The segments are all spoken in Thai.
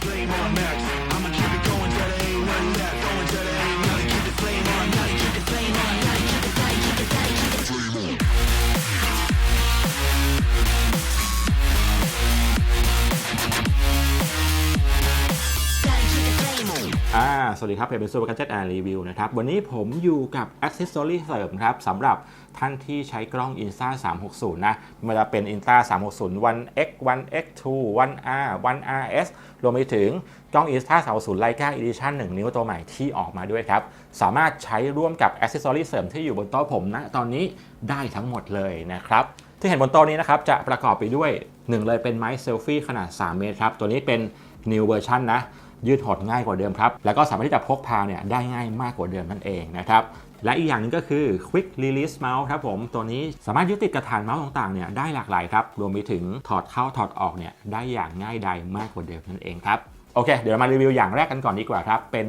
flame on max. I'ma keep สวัสดีครับเพจเป็นซูเปอร์กัจเจ็ตแอนด์รีวิวนะครับ วันนี้ผมอยู่กับ Accessory เสริมครับสำหรับท่านที่ใช้กล้อง Insta 360 นะไมันจะเป็น Insta 360 One X One X2 One R One RS รวมไปถึงกล้อง Insta 360 Leica Edition 1 นิ้วตัวใหม่ที่ออกมาด้วยครับ สามารถใช้ร่วมกับ Accessory เสริมที่อยู่บนโต๊ะผมนะตอนนี้ได้ทั้งหมดเลยนะครับที่เห็นบนโต๊ะนี้นะครับจะประกอบไปด้วยหนึ่งเลยเป็นไม้เซลฟี่ขนาด 3 เมตรครับตัวนี้เป็น New Version นะ ยืดหดง่ายกว่าเดิมครับ แล้วก็สามารถที่จะพกพาเนี่ยได้ง่ายมากกว่าเดิมนั่นเองนะครับและอีกอย่างหนึงก็คือ Quick Release Mouse ครับผม ตัวนี้สามารถยึดติดกับฐานเมาส์ต่างๆเนี่ยได้หลากหลายครับ รวมไปถึงถอดเข้าถอดออกเนี่ยได้อย่างง่ายดายมากกว่าเดิมนั่นเองครับ โอเค เดี๋ยวมารีวิวอย่างแรกกันก่อนดีกว่าครับ เป็น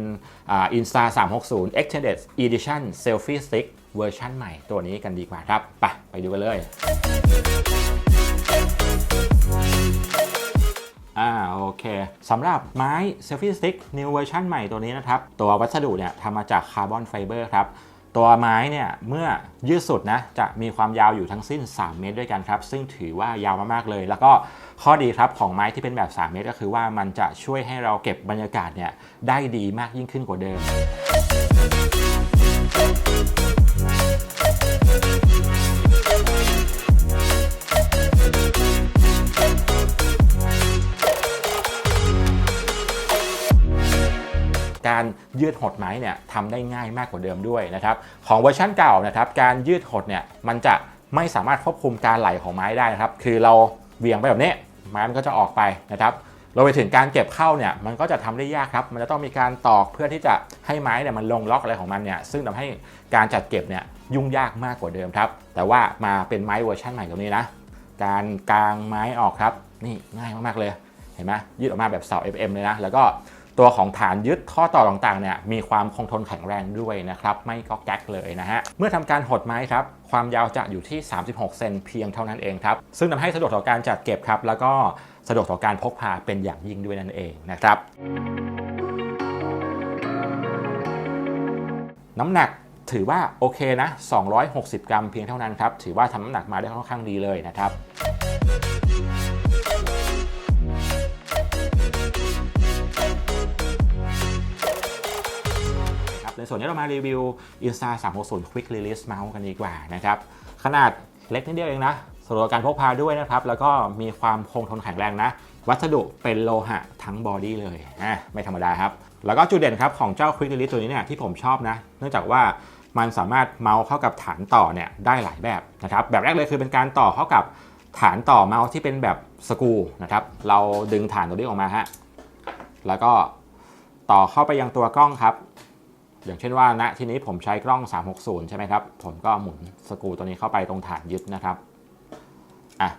อ่า Insta 360 Extended Edition Selfie Stick เวอร์ชันใหม่ตัวนี้กันดีกว่าครับ ไปไปดูกันเลย อ่าโอเคสำหรับไม้ Selfie Stick New Version ใหม่ตัวนี้นะครับ ตัววัสดุเนี่ยทำมาจากคาร์บอนไฟเบอร์ครับ ตัวไม้เนี่ย เมื่อยืดสุดนะ จะมีความยาวอยู่ทั้งสิ้น 3 เมตรด้วยกันครับ ซึ่งถือว่ายาวมากๆเลย แล้วก็ข้อดีครับของไม้ที่เป็นแบบ 3 เมตร ก็คือว่ามันจะช่วยให้เราเก็บบรรยากาศเนี่ยได้ดีมากยิ่งขึ้นกว่าเดิม การยืดหดไม้เนี่ยทำได้ง่ายมากกว่าเดิมด้วยนะครับของเวอร์ชันเก่านะครับการยืดหดเนี่ยมันจะไม่สามารถควบคุมการไหลของไม้ได้นะครับคือเราเวี่ยงไปแบบนี้ไม้มันก็จะออกไปนะครับเรวมไปถึงการเก็บเข้าเนี่ยมันก็จะทำได้ยากครับ มันจะต้องมีการตอกเพื่อที่จะให้ไม้เนี่ยมันลงล็อกอะไรของมันเนี่ยซึ่งทำให้การจัดเก็บเนี่ยยุ่งยากมากกว่าเดิมครับ แต่ว่ามาเป็นไม้เวอร์ชันใหม่ตรงนี้นะ การกางไม้ออกครับ นี่ง่ายมากๆเลย เห็นไหมยืดออกมาแบบเสา FM เลยนะ แล้วก็ ตัวของฐานยึดข้อต่อต่างๆเนี่ยมีความคงทนแข็งแรงด้วยนะครับไม่ก็แก๊กเลยนะฮะเมื่อทำการหดไม้ครับความยาวจะอยู่ที่ 36 เซนเพียงเท่านั้นเองครับซึ่งทำให้สะดวกต่อการจัดเก็บครับแล้วก็สะดวกต่อการพกพาเป็นอย่างยิ่งด้วยนั่นเองนะครับน้ำหนักถือว่าโอเคนะ 260 กรัมเพียงเท่านั้นครับ ถือว่าทำน้ำหนักมาได้ค่อนข้างดีเลยนะครับ ในส่วนนี้เรามารีวิว Insta 360 Quick Release Mouse กันดีกว่านะครับ ขนาดเล็กนิดเดียวเองนะสะดวกกับการพกพาด้วยนะครับ แล้วก็มีความคงทนแข็งแรงนะ วัสดุเป็นโลหะทั้งบอดี้เลยอะไม่ธรรมดาครับ แล้วก็จุดเด่นครับของเจ้า Quick Release ตัวนี้เนี่ยที่ผมชอบนะ เนื่องจากว่ามันสามารถเมาส์เข้ากับฐานต่อเนี่ยได้หลายแบบนะครับ แบบแรกเลยคือเป็นการต่อเข้ากับฐานต่อเมาส์ที่เป็นแบบสกูนะครับ เราดึงฐานตัวนี้ออกมาฮะ แล้วก็ต่อเข้าไปยังตัวกล้องครับ อย่างเช่นว่าณที่นี้ผมใช้กล้อง 360 ใช่ไหมครับ ผมก็หมุนสกูตัวนี้เข้าไปตรงฐานยึดนะครับอะ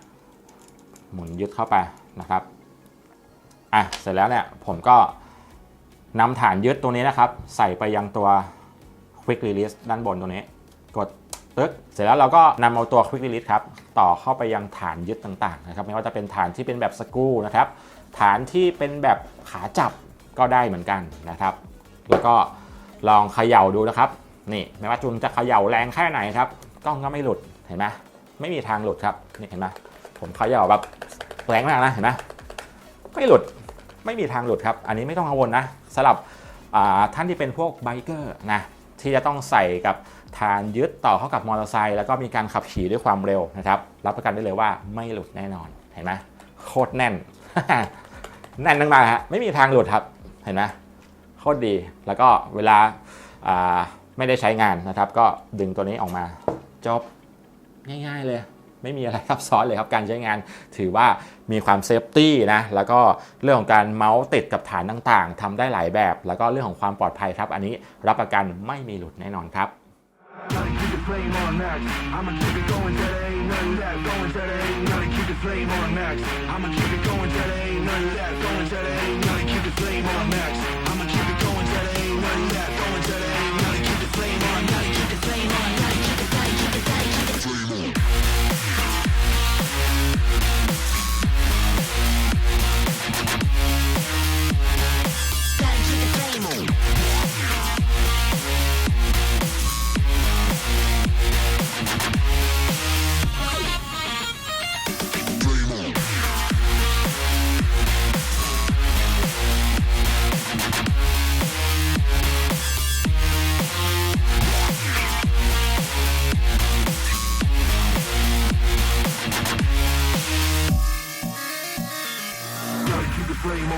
หมุนยึดเข้าไปนะครับอะเสร็จแล้วเนี่ยผมก็นำฐานยึดตัวนี้นะครับ ใส่ไปยังตัว Quick Release ด้านบนตัวนี้ กดตึ๊กเสร็จแล้วเราก็นำเอาตัว Quick Release ครับ ต่อเข้าไปยังฐานยึดต่างๆนะครับ ไม่ว่าจะเป็นฐานที่เป็นแบบสกรูนะครับ ฐานที่เป็นแบบขาจับก็ได้เหมือนกันนะครับ แล้วก็ ลองเขย่าดูนะครับ นี่ไม่ว่าจุนจะเขย่าแรงแค่ไหนครับ กล้องก็ไม่หลุดเห็นไหมไม่มีทางหลุดครับนี่เห็นไหมผมเขย่าแบบแรงมากนะเห็นไหมไม่หลุดไม่มีทางหลุดครับ อันนี้ไม่ต้องกังวลนะสำหรับท่านที่เป็นพวกไบเกอร์นะที่จะต้องใส่กับฐานยึดต่อเข้ากับมอเตอร์ไซค์แล้วก็มีการขับขี่ด้วยความเร็วนะครับ รับประกันได้เลยว่าไม่หลุดแน่นอนเห็นไหมโคตรแน่น แน่นมากๆฮะไม่มีทางหลุดครับเห็นไหม โคตรดี แล้วก็เวลาาไม่ได้ใช้งานนะครับ ก็ดึงตัวนี้ออกมาจบง่ายๆเลย ไม่มีอะไรซับซ้อนเลยครับการใช้งานถือว่ามีความเซฟตี้นะแล้วก็เรื่องของการเมาส์ติดกับฐานต่างๆทำได้หลายแบบ แล้วก็เรื่องของความปลอดภัยครับ อันนี้รับประกันไม่มีหลุดแน่นอนครับ flame on max. I'ma keep it going till there ain't nothing left. Going till there ain't nothing. Keep the flame on max. I'ma keep it going till there ain't nothing left. Going till there ain't nothing.